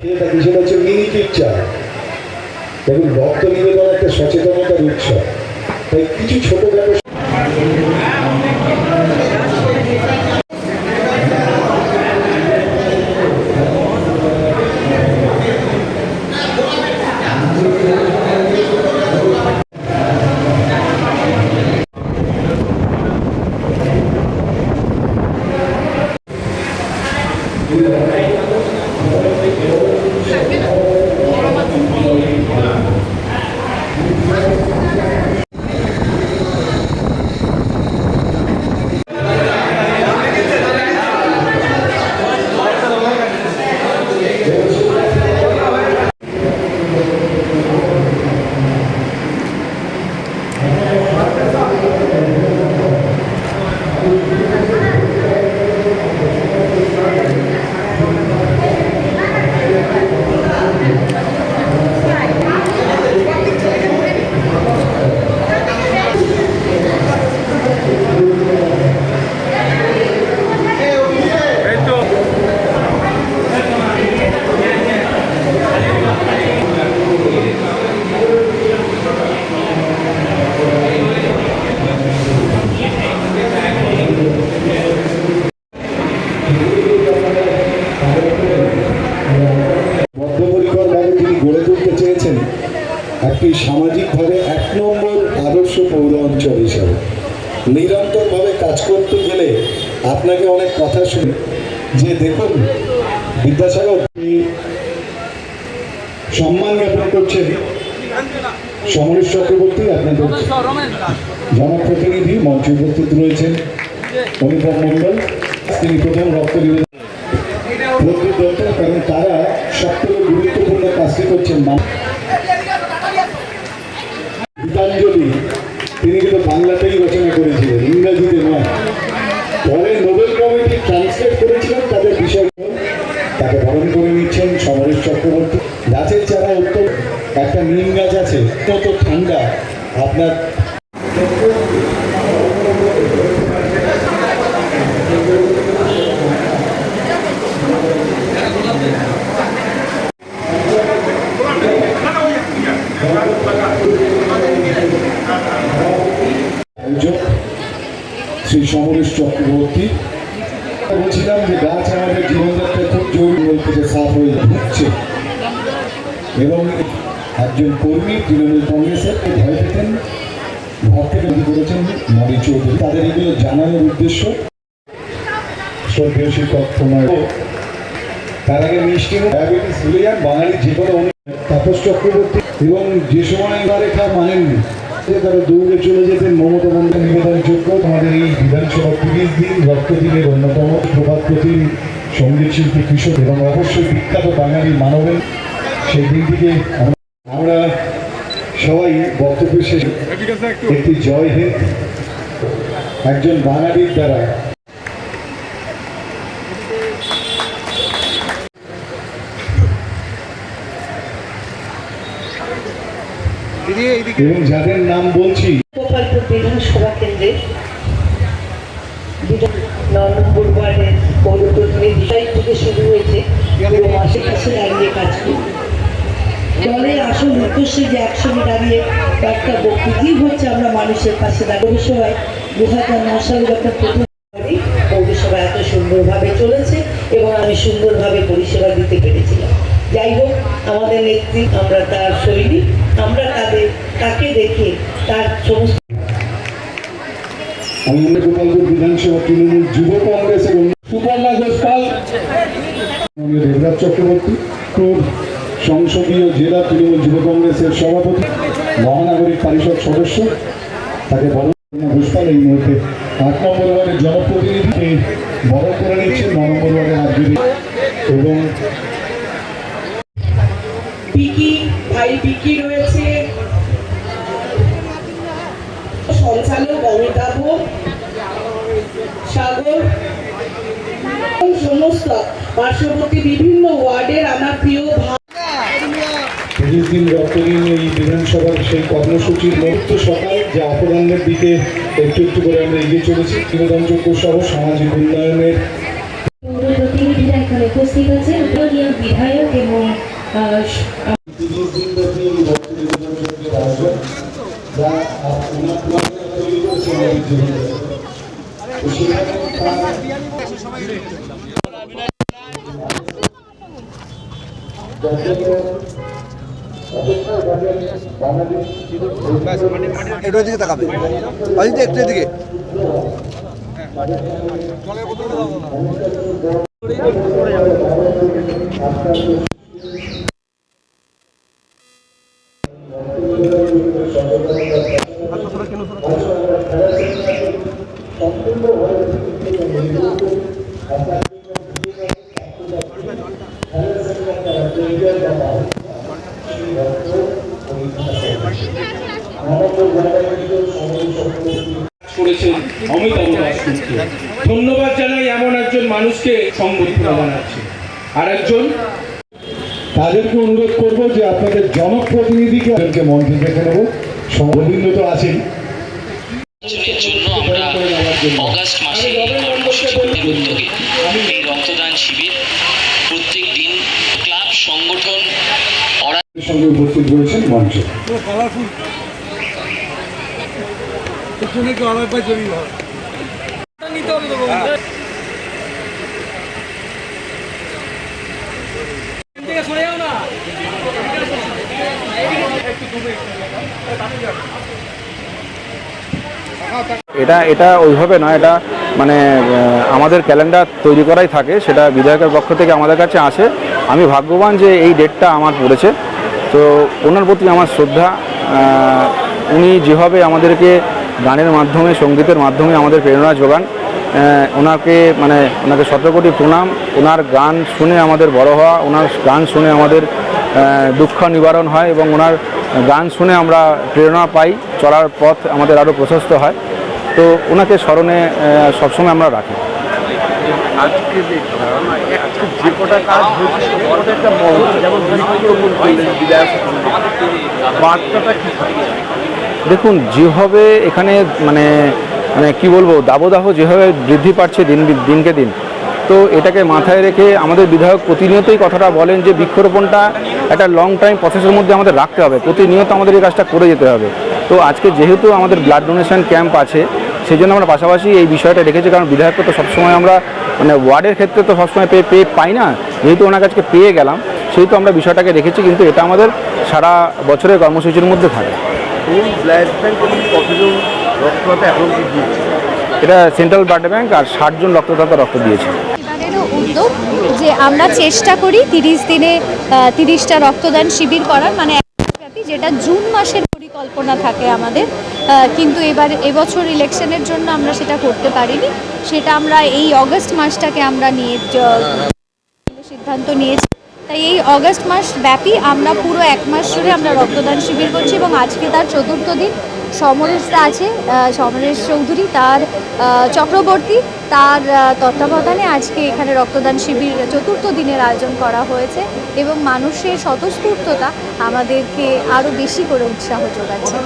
থাকি সেটা হচ্ছে মিনি পিকচার দেখুন রক্ত নিবেদন একটা সচেতনতার উৎসব তাই কিছু ছোটখাটো বদ্ধপরিকরভাবে একটি সামাজিকভাবে এক নম্বর আদর্শ পৌর অঞ্চল হিসাবে নিরন্তরভাবে কাজ করতে গেলে আপনাকে অনেক কথা শুনে যে দেখুন, বিদ্যাসাগর সম্মান জ্ঞাপন করছেন। সমরেশ চক্রবর্তী আপনাদের জনপ্রতিনিধি, মঞ্চে উপস্থিত রয়েছেন অনুপম মণ্ডল। তিনি প্রথম রক্ত কারণ তারা সবথেকে গুরুত্বপূর্ণ কাজটি করছেন। মা- গীতাঞ্জলি তিনি কিন্তু বাংলাতেই রচনা করেছিলেন ইংরেজিতে নয় পরে নোবেল কমিটি ট্রান্সলেট করেছিলেন তাদের বিষয় তাকে বরণ করে নিচ্ছেন সমরেশ চক্রবর্তী গাছের চারা উত্তর একটা নিম গাছ আছে, কত ঠান্ডা। আপনার শ্রী সমরেশ চক্রবর্তী। বলছিলাম যে গাছ আমাদের জীবনযাত্রা খুব জরুরি। বলতে সাফ হয়ে ঢুকছে এবং একজন কর্মী তৃণমূল কংগ্রেসের ভয় পেতেন ভক্তকে তৈরি করেছেন মরি চৌধুরী। তাদের এগুলো জানানোর উদ্দেশ্য শ্রদ্ধেয় শিক্ষক তার আগে মিষ্টি ডায়াবেটিস ভুলে যান যে কোনো তাপস চক্রবর্তী এবং যে সময় রেখা মানেননি, যে তারা দৌড়ে চলে যেতেন মমতা বন্দ্যোপাধ্যায় নিবেদন যোগ্য আমাদের এই বিধানসভা তিরিশ দিন রক্ত দিনের অন্যতম প্রভাত সংগীত শিল্পী কৃষক এবং অবশ্যই বিখ্যাত বাঙালি মানবেন। সেই দিনটিকে আমরা- সবাই বক্তব্য শেষে একটি জয় হিন্দ একজন বাঙালির দ্বারা। এবং যাদের নাম বলছি, গোপালপুর বিধানসভা কেন্দ্রে বিধান নম্বর ওয়ার্ডের পৌর প্রতিনিধি থেকে শুরু হয়েছে। মাসের কাছে দাঁড়িয়ে কাজ করি আসল উদ্দেশ্য যে একসঙ্গে দাঁড়িয়ে একটা বক্তৃতি হচ্ছে আমরা মানুষের পাশে দাঁড়িয়ে সবাই দু হাজার ন সালে যখন প্রথম পৌরসভা এত সুন্দরভাবে চলেছে এবং আমি সুন্দরভাবে পরিষেবা দিতে পেরেছিলাম। যাই হোক আমাদের নেত্রী আমরা তার শৈলী আমরা তাদের তাকে দেখে তার সমস্ত আমি গোপালপুর বিধানসভা তৃণমূল যুব কংগ্রেসের সুপর্ণা ঘোষপাল দেবরাজ চক্রবর্তী সংসদীয় জেলা তৃণমূল যুব কংগ্রেসের সভাপতি মহানাগরিক পরিষদ সদস্য, তাকে এই মুহূর্তে আট নম্বর ওয়ার্ডের জনপ্রতিনিধিকে করে ন নম্বর ওয়ার্ডের এবং রয়েছে। সাগর, সমস্ত পার্শ্ববর্তী বিভিন্ন ওয়ার্ডের আমার প্রিয় ভাই তিরিশ দিন রক্তদিন এই বিধানসভার সেই কর্মসূচির মুহূর্ত সকাল যা অপরাহ্নের দিকে একটু একটু করে আমরা এগিয়ে চলেছি। নিবেদনযোগ্য সহ সামাজিক উন্নয়নের প্রতিনিধিরা এখানে এখানে উপস্থিত উত্তরীয় বিধায়ক এবং একটু এদিকে তাকাবে। অজিত একটু এদিকে। মানুষকে সংবর্ধনা জানাচ্ছি। আর একজন তাদেরকে অনুরোধ করব যে আপনাদের জনপ্রতিনিধিকে মঞ্চে ডেকে নেব। গোবিন্দ তো আছেন নির্বাচনের জন্য আমরা অগাস্ট মাসে উদ্যোগে এই রক্তদান শিবির প্রত্যেক দিন ক্লাব সংগঠন সঙ্গে উপস্থিত রয়েছেন মঞ্চে। এটা এটা ওইভাবে নয়, এটা মানে আমাদের ক্যালেন্ডার তৈরি করাই থাকে, সেটা বিধায়কের পক্ষ থেকে আমাদের কাছে আসে। আমি ভাগ্যবান যে এই ডেটটা আমার পড়েছে। তো ওনার প্রতি আমার শ্রদ্ধা উনি যেভাবে আমাদেরকে গানের মাধ্যমে, সঙ্গীতের মাধ্যমে আমাদের প্রেরণা যোগান ওনাকে মানে ওনাকে শত কোটি প্রণাম। ওনার গান শুনে আমাদের বড় হওয়া, ওনার গান শুনে আমাদের দুঃখ নিবারণ হয় এবং ওনার গান শুনে আমরা প্রেরণা পাই, চলার পথ আমাদের আরও প্রশস্ত হয়। তো ওনাকে স্মরণে সবসময় আমরা রাখি। আজকে যে কটা কাজ হয়েছে একটা যেমন বৃক্ষরোপণ করলেন বিধায়ক। বার্তাটা কি? দেখুন যেভাবে এখানে মানে মানে কি বলব দাবদাহ যেভাবে বৃদ্ধি পাচ্ছে দিন দিনকে দিন তো এটাকে মাথায় রেখে আমাদের বিধায়ক প্রতিনিয়তই কথাটা বলেন যে বৃক্ষরোপণটা একটা লং টাইম প্রসেসের মধ্যে আমাদের রাখতে হবে। প্রতিনিয়ত আমাদের এই কাজটা করে যেতে হবে। তো আজকে যেহেতু আমাদের ব্লাড ডোনেশন ক্যাম্প আছে সেই জন্য আমরা পাশাপাশি এই বিষয়টা রেখেছি কারণ বিধায়ককে তো সবসময় আমরা মানে ওয়ার্ডের ক্ষেত্রে তো সবসময় পেয়ে পেয়ে পাই না যেহেতু ওনার কাছকে পেয়ে গেলাম সেহেতু আমরা বিষয়টাকে রেখেছি কিন্তু এটা আমাদের সারা বছরের কর্মসূচির মধ্যে থাকে। কোন ব্লাড ব্যাংক এবং কতজন রক্তদাতা এখন কি দিচ্ছে এটা সেন্ট্রাল ব্লাড ব্যাংক আর ষাটজন রক্তদাতা রক্ত দিয়েছে। উদ্যোগ যে আমরা চেষ্টা করি তিরিশ দিনে তিরিশটা রক্তদান শিবির করার মানে যেটা জুন মাসের পরিকল্পনা থাকে আমাদের। কিন্তু এবার এবছর ইলেকশনের জন্য আমরা সেটা করতে পারিনি। সেটা আমরা এই অগস্ট মাসটাকে আমরা নিয়ে সিদ্ধান্ত নিয়েছি। তাই এই অগস্ট মাস ব্যাপী আমরা পুরো এক মাস জুড়ে আমরা রক্তদান শিবির করছি এবং আজকে তার চতুর্থ দিন। সমরেশ দা আছে সমরেশ চৌধুরী, তার চক্রবর্তী, তার তত্ত্বাবধানে আজকে এখানে রক্তদান শিবির চতুর্থ দিনের আয়োজন করা হয়েছে এবং মানুষের স্বতঃস্ফূর্ততা আমাদেরকে আরও বেশি করে উৎসাহ যোগাচ্ছে।